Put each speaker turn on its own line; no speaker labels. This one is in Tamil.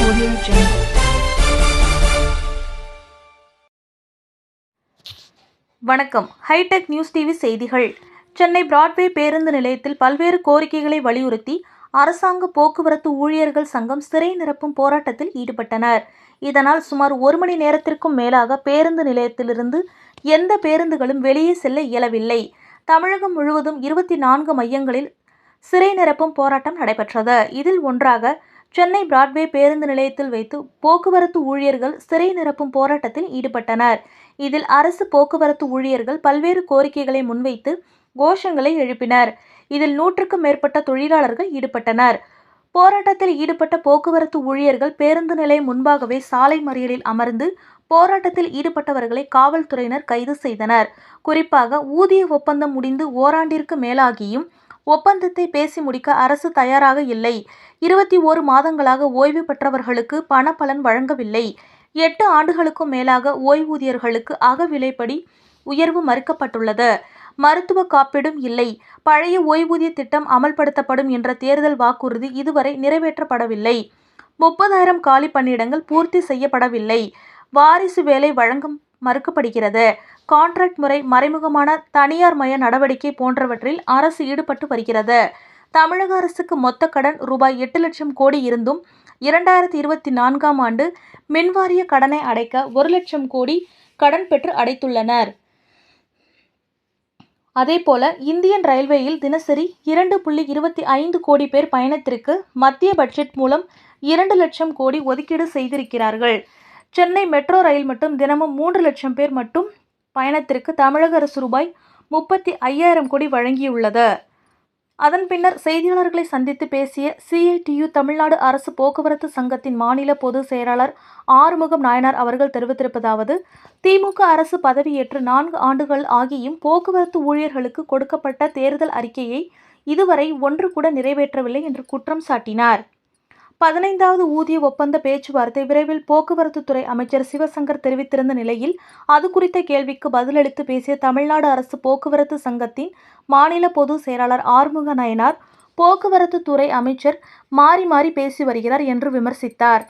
Audio Jungle.
வணக்கம். ஹைடெக் நியூஸ் டிவி செய்திகள். சென்னை பிராட்வே பேருந்து நிலையத்தில் பல்வேறு கோரிக்கைகளை வலியுறுத்தி அரசாங்க போக்குவரத்து ஊழியர்கள் சங்கம் சிறை நிரப்பும் போராட்டத்தில் ஈடுபட்டனர். இதனால் சுமார் ஒரு மணி நேரத்திற்கும் மேலாக பேருந்து நிலையத்திலிருந்து எந்த பேருந்துகளும் வெளியே செல்ல இயலவில்லை. தமிழகம் முழுவதும் இருபத்தி நான்கு மையங்களில் சிறை நிரப்பும் போராட்டம் நடைபெற்றது. இதில் ஒன்றாக சென்னை பிராட்வே பேருந்து நிலையத்தில் வைத்து போக்குவரத்து ஊழியர்கள் சிறை நிரப்பும் போராட்டத்தில் ஈடுபட்டனர். இதில் அரசு போக்குவரத்து ஊழியர்கள் பல்வேறு கோரிக்கைகளை முன்வைத்து கோஷங்களை எழுப்பினர். இதில் நூற்றுக்கும் மேற்பட்ட தொழிலாளர்கள் ஈடுபட்டனர். போராட்டத்தில் ஈடுபட்ட போக்குவரத்து ஊழியர்கள் பேருந்து நிலையம் முன்பாகவே சாலை மறியலில் அமர்ந்து போராட்டத்தில் ஈடுபட்டவர்களை காவல்துறையினர் கைது செய்தனர். குறிப்பாக ஊதிய ஒப்பந்தம் முடிந்து ஓராண்டிற்கு மேலாகியும் ஒப்பந்தத்தை பேசி முடிக்க அரசு தயாராக இல்லை. இருபத்தி ஓரு மாதங்களாக ஓய்வு பெற்றவர்களுக்கு பணப்பலன் வழங்கவில்லை. எட்டு ஆண்டுகளுக்கும் மேலாக ஓய்வூதியர்களுக்கு அகவிலைப்படி உயர்வு மறுக்கப்பட்டுள்ளது. மருத்துவ காப்பீடும் இல்லை. பழைய ஓய்வூதிய திட்டம் அமல்படுத்தப்படும் என்ற தேர்தல் வாக்குறுதி இதுவரை நிறைவேற்றப்படவில்லை. முப்பதாயிரம் காலி பணியிடங்கள் பூர்த்தி செய்யப்படவில்லை. வாரிசு வேலை வழங்கும் மறுக்கப்படுகிறது. கான்ட்ராக்ட் முறை மறைமுகமான தனியார் மய நடவடிக்கை போன்றவற்றில் அரசு ஈடுபட்டு வருகிறது. தமிழக அரசுக்கு மொத்த கடன் ரூபாய் எட்டு லட்சம் கோடி இருந்தும் இரண்டாயிரத்தி இருபத்தி நான்காம் ஆண்டு மின்வாரிய கடனை அடைக்க ஒரு லட்சம் கோடி கடன் பெற்று அடைத்துள்ளனர். அதேபோல இந்தியன் ரயில்வேயில் தினசரி இரண்டு புள்ளி இருபத்தி ஐந்து கோடி பேர் பயணத்திற்கு மத்திய பட்ஜெட் மூலம் இரண்டு லட்சம் கோடி ஒதுக்கீடு செய்திருக்கிறார்கள். சென்னை மெட்ரோ ரயில் மட்டும் தினமும் மூன்று லட்சம் பேர் மட்டும் பயணத்திற்கு தமிழக அரசு ரூபாய் முப்பத்தி ஐயாயிரம் கோடி வழங்கியுள்ளது. அதன் பின்னர் செய்தியாளர்களை சந்தித்து பேசிய சிஐடியு தமிழ்நாடு அரசு போக்குவரத்து சங்கத்தின் மாநில பொதுச் செயலாளர் ஆறுமுகம் நாயனார் அவர்கள் தெரிவித்திருப்பதாவது திமுக அரசு பதவியேற்று நான்கு ஆண்டுகள் ஆகியும் போக்குவரத்து ஊழியர்களுக்கு கொடுக்கப்பட்ட தேர்தல் அறிக்கையை இதுவரை ஒன்று கூட நிறைவேற்றவில்லை என்று குற்றம் சாட்டினார். பதினைந்தாவது ஊதிய ஒப்பந்த பேச்சுவார்த்தை விரைவில் போக்குவரத்து துறை அமைச்சர் சிவசங்கர் தெரிவித்திருந்த நிலையில் அது குறித்த கேள்விக்கு பதிலளித்து பேசிய தமிழ்நாடு அரசு போக்குவரத்து சங்கத்தின் மாநில பொதுச் செயலாளர் ஆறுமுக நயனார் போக்குவரத்து துறை அமைச்சர் மாறி மாறி பேசி வருகிறார் என்று விமர்சித்தார்.